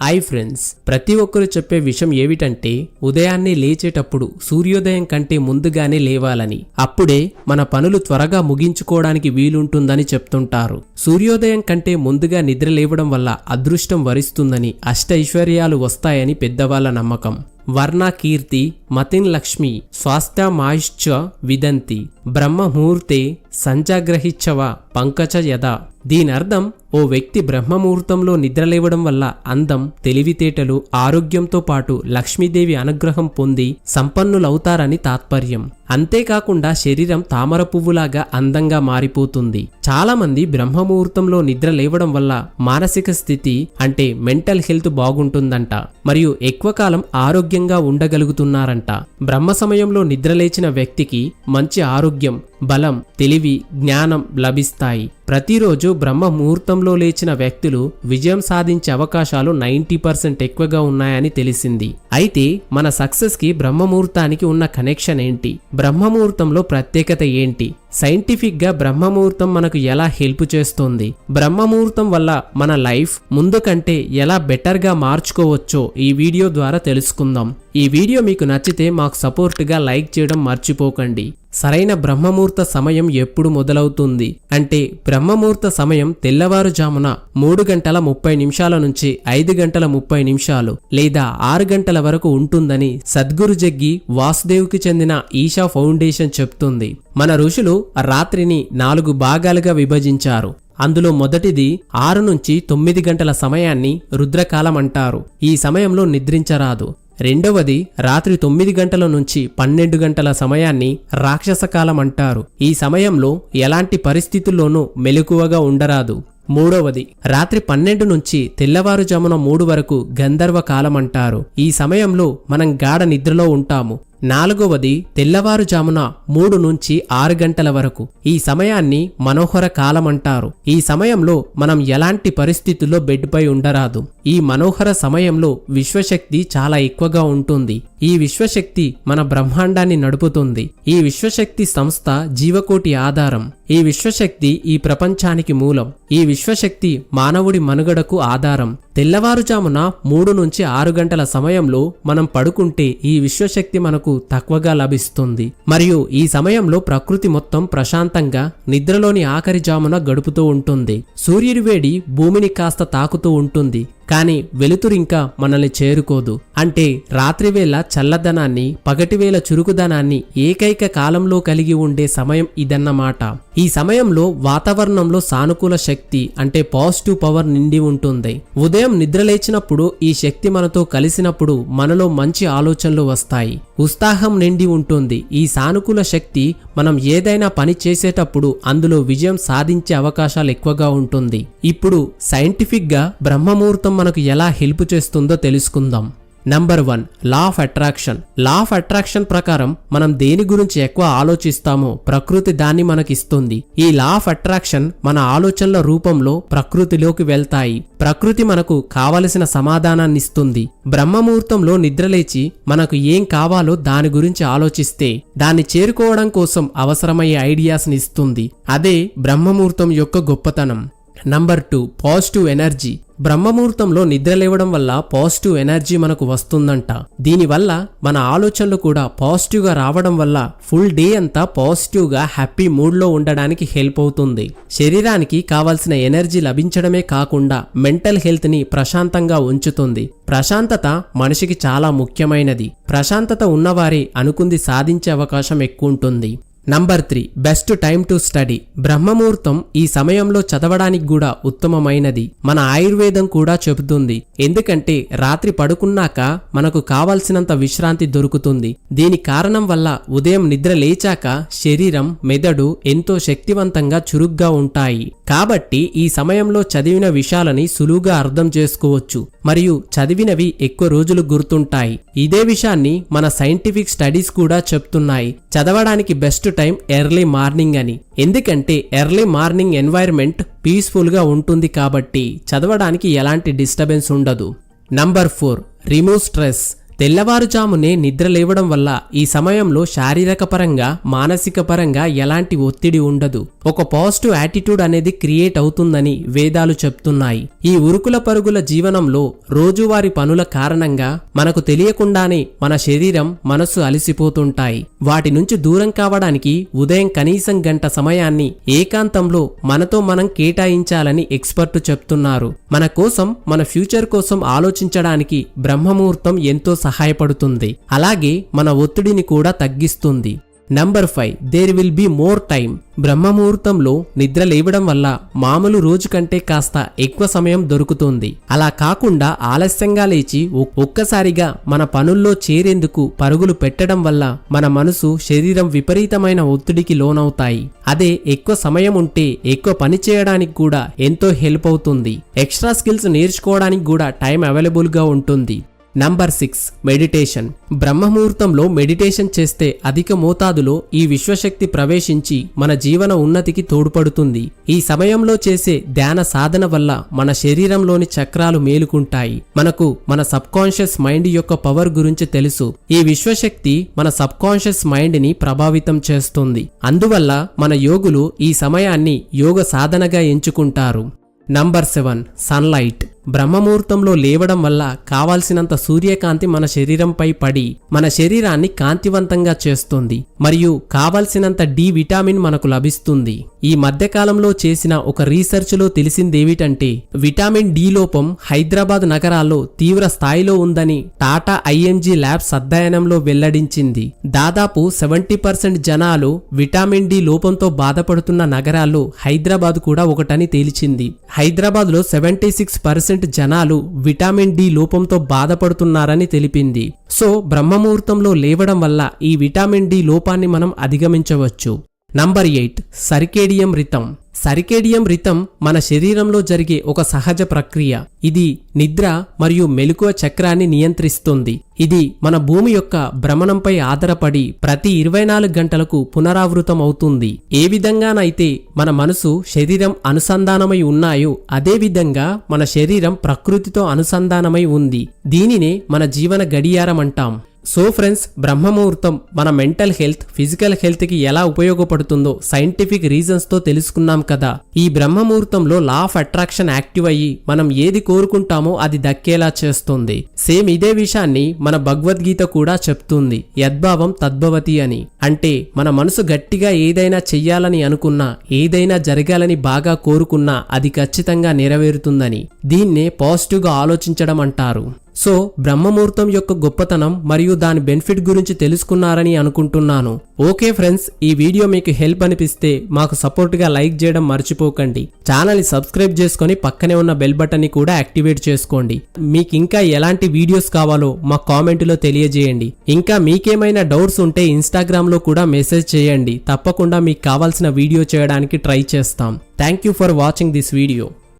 Hi friends ప్రతి ఒక్కరు చెప్పే విషయం ఏమిటంటే ఉదయాన్నే లేచేటప్పుడు సూర్యోదయం కంటే ముందుగానే లేవాలని. అప్పుడే మన పనులు త్వరగా ముగించుకోవడానికి వీలుంటుందని చెప్తుంటారు. సూర్యోదయం కంటే ముందుగా నిద్ర లేవడం వల్ల అదృష్టం వరిస్తుందని అష్టైశ్వర్యాలు వస్తాయని పెద్దవాళ్ళ నమ్మకం. వర్ణ కీర్తి మతిన్ లక్ష్మి స్వాస్థ్యమాయుశ్చ విదంతి బ్రహ్మముహూర్తే సంజాగ్రహిచ్చవ పంకజ యద? దీనర్థం ఓ వ్యక్తి బ్రహ్మముహూర్తంలో నిద్రలేవడం వల్ల అందం తెలివితేటలు ఆరోగ్యంతో పాటు లక్ష్మీదేవి అనుగ్రహం పొంది సంపన్నులవుతారని తాత్పర్యం. అంతేకాకుండా శరీరం తామర పువ్వులాగా అందంగా మారిపోతుంది. చాలా మంది బ్రహ్మముహూర్తంలో నిద్ర లేవడం వల్ల మానసిక స్థితి అంటే మెంటల్ హెల్త్ బాగుంటుందంట. మరియు ఎక్కువ కాలం ఆరోగ్యంగా ఉండగలుగుతున్నారంట బ్రహ్మ సమయంలో నిద్రలేచిన వ్యక్తికి మంచి ఆరోగ్యం బలం తెలివి జ్ఞానం లభిస్తాయి. ప్రతిరోజు బ్రహ్మ ముహూర్తంలో లేచిన వ్యక్తులు విజయం సాధించే అవకాశాలు నైంటీ పర్సెంట్ ఎక్కువగా ఉన్నాయని తెలిసింది. అయితే మన సక్సెస్కి బ్రహ్మముహూర్తానికి ఉన్న కనెక్షన్ ఏంటి? బ్రహ్మముహూర్తంలో ప్రత్యేకత ఏంటి? సైంటిఫిక్గా బ్రహ్మముహూర్తం మనకు ఎలా హెల్ప్ చేస్తుంది? బ్రహ్మముహూర్తం వల్ల మన లైఫ్ ముందు కంటే ఎలా బెటర్గా మార్చుకోవచ్చో ఈ వీడియో ద్వారా తెలుసుకుందాం. ఈ వీడియో మీకు నచ్చితే మాకు సపోర్ట్గా లైక్ చేయడం మర్చిపోకండి. సరైన బ్రహ్మముహూర్త సమయం ఎప్పుడు మొదలవుతుంది? అంటే బ్రహ్మముహూర్త సమయం తెల్లవారుజామున మూడు గంటల ముప్పై నిమిషాల నుంచి ఐదు గంటల ముప్పై నిమిషాలు లేదా ఆరు గంటల వరకు ఉంటుందని సద్గురు జగ్గి వాసుదేవ్కి చెందిన ఈషా ఫౌండేషన్ చెప్తుంది. మన ఋషులు రాత్రిని నాలుగు భాగాలుగా విభజించారు. అందులో మొదటిది ఆరు నుంచి తొమ్మిది గంటల సమయాన్ని రుద్రకాలం అంటారు. ఈ సమయంలో నిద్రించరాదు. రెండవది రాత్రి తొమ్మిది గంటల నుంచి పన్నెండు గంటల సమయాన్ని రాక్షసకాలం అంటారు. ఈ సమయంలో ఎలాంటి పరిస్థితుల్లోనూ మెలకువగా ఉండరాదు. మూడవది రాత్రి పన్నెండు నుంచి తెల్లవారుజామున మూడు వరకు గంధర్వ కాలం అంటారు. ఈ సమయంలో మనం గాఢ నిద్రలో ఉంటాము. నాలుగవది తెల్లవారుజామున మూడు నుంచి ఆరు గంటల వరకు. ఈ సమయాన్ని మనోహర కాలం అంటారు ఈ సమయంలో మనం ఎలాంటి పరిస్థితుల్లో బెడ్పై ఉండరాదు. ఈ మనోహర సమయంలో విశ్వశక్తి చాలా ఎక్కువగా ఉంటుంది. ఈ విశ్వశక్తి మన బ్రహ్మాండాన్ని నడుపుతుంది. ఈ విశ్వశక్తి సంస్థ జీవకోటి ఆధారం. ఈ విశ్వశక్తి ఈ ప్రపంచానికి మూలం. ఈ విశ్వశక్తి మానవుడి మనుగడకు ఆధారం. తెల్లవారుజామున మూడు నుంచి ఆరు గంటల సమయంలో మనం పడుకుంటే ఈ విశ్వశక్తి మనకు తక్కువగా లభిస్తుంది. మరియు ఈ సమయంలో ప్రకృతి మొత్తం ప్రశాంతంగా నిద్రలోని ఆఖరి జామున గడుపుతూ ఉంటుంది. సూర్యుడి వేడి భూమిని కాస్త తాకుతూ ఉంటుంది. కానీ వెలుతురింకా మనల్ని చేరుకోదు. అంటే రాత్రివేళ చల్లదనాన్ని పగటివేళ చురుకుదనాన్ని ఏకైక కాలంలో కలిగి ఉండే సమయం ఇదన్నమాట. ఈ సమయంలో వాతావరణంలో సానుకూల శక్తి అంటే పాజిటివ్ పవర్ నిండి ఉంటుంది. ఉదయం నిద్రలేచినప్పుడు ఈ శక్తి మనతో కలిసినప్పుడు మనలో మంచి ఆలోచనలు వస్తాయి. ఉత్సాహం నిండి ఉంటుంది. ఈ సానుకూల శక్తి మనం ఏదైనా పని చేసేటప్పుడు అందులో విజయం సాధించే అవకాశాలు ఎక్కువగా ఉంటుంది. ఇప్పుడు సైంటిఫిక్గా బ్రహ్మముహూర్తం మనకు ఎలా హెల్ప్ చేస్తుందో తెలుసుకుందాం. Number one law of attraction law of attraction ప్రకారం మనం దేని గురించి ఎక్కువ ఆలోచిస్తామో ప్రకృతి దాన్ని మనకిస్తుంది. ఈ లా ఆఫ్ అట్రాక్షన్ మన ఆలోచనల రూపంలో ప్రకృతిలోకి వెళ్తాయి. ప్రకృతి మనకు కావలసిన సమాధానాన్ని ఇస్తుంది బ్రహ్మముహూర్తంలో నిద్రలేచి మనకు ఏం కావాలో దాని గురించి ఆలోచిస్తే దాన్ని చేరుకోవడం కోసం అవసరమయ్యే ఐడియాస్ని ఇస్తుంది అదే బ్రహ్మముహూర్తం యొక్క గొప్పతనం. నంబర్ టూ పాజిటివ్ ఎనర్జీ బ్రహ్మముహూర్తంలో నిద్రలేవడం వల్ల పాజిటివ్ ఎనర్జీ మనకు వస్తుందంట. దీనివల్ల మన ఆలోచనలు కూడా పాజిటివ్గా రావడం వల్ల ఫుల్ డే అంతా పాజిటివ్గా హ్యాపీ మూడ్లో ఉండడానికి హెల్ప్ అవుతుంది. శరీరానికి కావాల్సిన ఎనర్జీ లభించడమే కాకుండా మెంటల్ హెల్త్ని ప్రశాంతంగా ఉంచుతుంది. ప్రశాంతత మనిషికి చాలా ముఖ్యమైనది. ప్రశాంతత ఉన్నవారే అనుకుంది సాధించే అవకాశం ఎక్కువ ఉంటుంది. Number three best time to study బ్రహ్మముహూర్తం ఈ సమయంలో చదవడానికి కూడా ఉత్తమమైనది. మన ఆయుర్వేదం కూడా చెబుతుంది. ఎందుకంటే రాత్రి పడుకున్నాక మనకు కావలసినంత విశ్రాంతి దొరుకుతుంది. దీని కారణం వల్ల ఉదయం నిద్ర లేచాక శరీరం మెదడు ఎంతో శక్తివంతంగా చురుగ్గా ఉంటాయి. కాబట్టి ఈ సమయంలో చదివిన విషయాలని సులువుగా అర్థం చేసుకోవచ్చు. మరియు చదివినవి ఎక్కువ రోజులు గుర్తుంటాయి. ఇదే విషయాన్ని మన సైంటిఫిక్ స్టడీస్ కూడా చెప్తున్నాయి. చదవడానికి బెస్ట్ టైం ఎర్లీ మార్నింగ్ అని. ఎందుకంటే ఎర్లీ మార్నింగ్ ఎన్వైర్న్మెంట్ పీస్ఫుల్గా ఉంటుంది కాబట్టి చదవడానికి ఎలాంటి డిస్టర్బెన్స్ ఉండదు. నంబర్ ఫోర్ రిమూవ్ స్ట్రెస్ తెల్లవారుజామునే నిద్ర లేవడం వల్ల ఈ సమయంలో శారీరక పరంగా మానసిక పరంగా ఎలాంటి ఒత్తిడి ఉండదు. ఒక పాజిటివ్ యాటిట్యూడ్ అనేది క్రియేట్ అవుతుందని వేదాలు చెప్తున్నాయి. ఈ ఉరుకుల పరుగుల జీవనంలో రోజువారి పనుల కారణంగా మనకు తెలియకుండానే మన శరీరం మనసు అలసిపోతుంటాయి. వాటి నుంచి దూరం కావడానికి ఉదయం కనీసం గంట సమయాన్ని ఏకాంతంలో మనతో మనం కేటాయించాలని ఎక్స్పర్ట్ చెప్తున్నారు. మన కోసం మన ఫ్యూచర్ కోసం ఆలోచించడానికి బ్రహ్మముహూర్తం ఎంతో సహాయపడుతుంది. అలాగే మన ఒత్తిడిని కూడా తగ్గిస్తుంది. Number five there will be more time బ్రహ్మముహూర్తంలో నిద్ర లేవడం వల్ల మామూలు రోజు కంటే కాస్త ఎక్కువ సమయం దొరుకుతుంది. అలా కాకుండా ఆలస్యంగా లేచి ఒ- ఒక్కసారిగా మన పనుల్లో చేరేందుకు పరుగులు పెట్టడం వల్ల మన మనసు శరీరం విపరీతమైన ఒత్తిడికి లోనవుతాయి. అదే ఎక్కువ సమయం ఉంటే ఎక్కువ పని చేయడానికి కూడా ఎంతో హెల్ప్ అవుతుంది. ఎక్స్ట్రా స్కిల్స్ నేర్చుకోవడానికి కూడా టైం అవైలబుల్గా ఉంటుంది. నంబర్ సిక్స్ మెడిటేషన్ బ్రహ్మముహూర్తంలో మెడిటేషన్ చేస్తే అధిక మోతాదులో ఈ విశ్వశక్తి ప్రవేశించి మన జీవన ఉన్నతికి తోడ్పడుతుంది. ఈ సమయంలో చేసే ధ్యాన సాధన వల్ల మన శరీరంలోని చక్రాలు మేలుకుంటాయి. మనకు మన సబ్ కాన్షియస్ మైండ్ యొక్క పవర్ గురించి తెలుసు. ఈ విశ్వశక్తి మన సబ్ కాన్షియస్ మైండ్ని ప్రభావితం చేస్తుంది. అందువల్ల మన యోగులు ఈ సమయాన్ని యోగ సాధనగా ఎంచుకుంటారు. నంబర్ సెవెన్ సన్లైట్ బ్రహ్మముహూర్తంలో లేవడం వల్ల కావాల్సినంత సూర్యకాంతి మన శరీరంపై పడి మన శరీరాన్ని కాంతివంతంగా చేస్తుంది. మరియు కావలసినంత డి విటామిన్ మనకు లభిస్తుంది. ఈ మధ్యకాలంలో చేసిన ఒక రీసెర్చ్లో తెలిసిందేమిటంటే విటామిన్ డి లోపం హైదరాబాద్ నగరాల్లో తీవ్ర స్థాయిలో ఉందని టాటా ఐఎంజీ ల్యాబ్స్ అధ్యయనంలో వెల్లడించింది. దాదాపు సెవెంటీ పర్సెంట్ జనాలు విటామిన్ డి లోపంతో బాధపడుతున్న నగరాల్లో హైదరాబాద్ కూడా ఒకటని తేల్చింది. హైదరాబాద్లో సెవెంటీ సిక్స్ పర్సెంట్ జనాలు విటామిన్ డి లోపంతో బాధపడుతున్నారని తెలిపింది. సో బ్రహ్మముహూర్తంలో లేవడం వల్ల ఈ విటామిన్ డి లోపాన్ని మనం అధిగమించవచ్చు. Number eight circadian rhythm. Circadian rhythm మన శరీరంలో జరిగే ఒక సహజ ప్రక్రియ. ఇది నిద్ర మరియు మెలకువ చక్రాన్ని నియంత్రిస్తుంది. ఇది మన భూమి యొక్క భ్రమణంపై ఆధారపడి ప్రతి ఇరవై నాలుగు గంటలకు పునరావృతం అవుతుంది. ఏ విధంగానైతే మన మనసు శరీరం అనుసంధానమై ఉన్నాయో అదే విధంగా మన శరీరం ప్రకృతితో అనుసంధానమై ఉంది. దీనినే మన జీవన గడియారం అంటాం. సో ఫ్రెండ్స్ బ్రహ్మముహూర్తం మన మెంటల్ హెల్త్ ఫిజికల్ హెల్త్కి ఎలా ఉపయోగపడుతుందో సైంటిఫిక్ రీజన్స్తో తెలుసుకున్నాం కదా. ఈ బ్రహ్మముహూర్తంలో లా ఆఫ్ అట్రాక్షన్ యాక్టివ్ అయ్యి మనం ఏది కోరుకుంటామో అది దక్కేలా చేస్తుంది. సేమ్ ఇదే విషయాన్ని మన భగవద్గీత కూడా చెప్తుంది. యద్భావం తద్భవతి అని. అంటే మన మనసు గట్టిగా ఏదైనా చెయ్యాలని అనుకున్నా ఏదైనా జరగాలని బాగా కోరుకున్నా అది ఖచ్చితంగా నెరవేరుతుందని. దీన్నే పాజిటివ్గా ఆలోచించడం అంటారు. సో బ్రహ్మముహూర్తం యొక్క గొప్పతనం మరియు దాని బెనిఫిట్ గురించి తెలుసుకున్నారని అనుకుంటున్నాను. ఓకే ఫ్రెండ్స్ ఈ వీడియో మీకు హెల్ప్ అనిపిస్తే మాకు సపోర్ట్గా లైక్ చేయడం మర్చిపోకండి. ఛానల్ని సబ్స్క్రైబ్ చేసుకొని పక్కనే ఉన్న బెల్ బటన్ని కూడా యాక్టివేట్ చేసుకోండి. మీకు ఇంకా ఎలాంటి వీడియోస్ కావాలో మా కామెంట్లో తెలియజేయండి. ఇంకా మీకేమైనా డౌట్స్ ఉంటే ఇన్స్టాగ్రామ్లో కూడా మెసేజ్ చేయండి. తప్పకుండా మీకు కావాల్సిన వీడియో చేయడానికి ట్రై చేస్తాం. Thank you for watching this video.